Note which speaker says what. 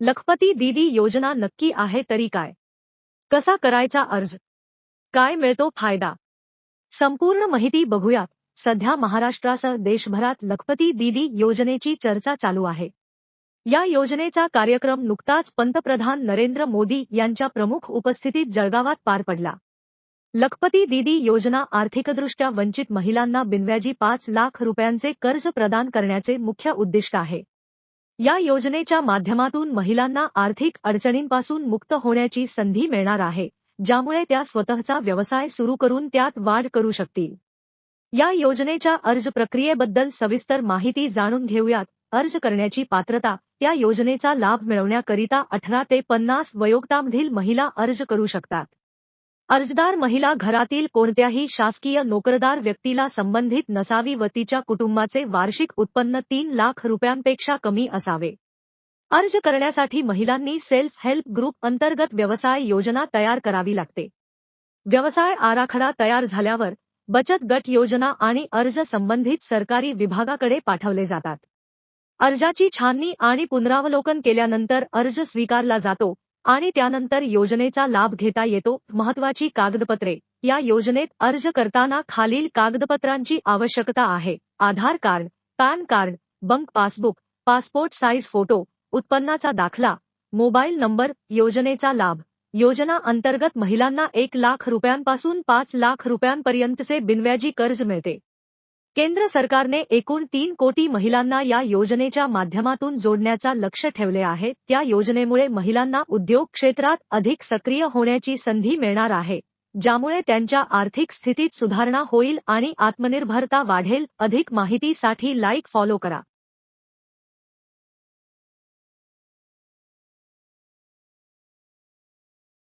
Speaker 1: लखपती दीदी योजना नक्की आहे तरी काय? कसा करायचा अर्ज? काय मिळतो फायदा? संपूर्ण माहिती बघूयात. सध्या महाराष्ट्रासह देशभरात लखपती दीदी योजनेची चर्चा चालू आहे. या योजनेचा कार्यक्रम नुकताच पंतप्रधान नरेंद्र मोदी यांच्या प्रमुख उपस्थितीत जळगावात पार पडला. लखपती दीदी योजना आर्थिकदृष्ट्या वंचित महिलांना बिनव्याजी पाच लाख रुपयांचे कर्ज प्रदान करण्याचे मुख्य उद्दिष्ट आहे. या योजनेच्या माध्यमातून महिलांना आर्थिक अडचणींपासून मुक्त होण्याची संधी मिळणार आहे ज्यामुळे त्या स्वतःचा व्यवसाय सुरू करून त्यात वाढ करू शकतील. या योजनेच्या अर्ज प्रक्रियेबद्दल सविस्तर माहिती जाणून घेऊयात. अर्ज करण्याची पात्रता त्या योजनेचा लाभ मिळवण्याकरिता अठरा ते पन्नास वयोगटामधील महिला अर्ज करू शकतात. अर्जदार महिला घरातील कोणत्याही शासकीय नोकरदार व्यक्तीला संबंधित नसावी व तिच्या कुटुंबाचे वार्षिक उत्पन्न तीन लाख रुपयांपेक्षा कमी असावे. अर्ज करण्यासाठी महिलांनी सेल्फ हेल्प ग्रुप अंतर्गत व्यवसाय योजना तयार करावी लागते. व्यवसाय आराखडा तयार झाल्यावर बचत गट योजना आणि अर्ज संबंधित सरकारी विभागाकडे पाठवले जातात. अर्जाची छाननी आणि पुनरावलोकन केल्यानंतर अर्ज स्वीकारला जातो आणि त्यानंतर योजनेचा लाभ घेता येतो. महत्वाची कागदपत्रे. या योजनेत अर्ज करताना खालील कागदपत्रांची आवश्यकता आहे. Aadhaar card PAN card bank passbook passport size photo उत्पन्नाचा दाखला मोबाईल नंबर योजनेचा लाभ. योजना अंतर्गत महिलांना एक लाख रुपयांपासून पाच लाख रुपयांपर्यंतचे बिनव्याजी कर्ज मिळते. केंद्र सरकारने एकूण तीन कोटी महिलांना या योजनेच्या माध्यमातून जोडण्याचा लक्ष ठेवले आहे. त्या योजनेमुळे महिलांना उद्योग क्षेत्रात अधिक सक्रिय होण्याची संधी मिळणार आहे ज्यामुळे त्यांच्या आर्थिक स्थितीत सुधारणा होईल आणि आत्मनिर्भरता वाढेल. अधिक माहितीसाठी लाईक फॉलो करा.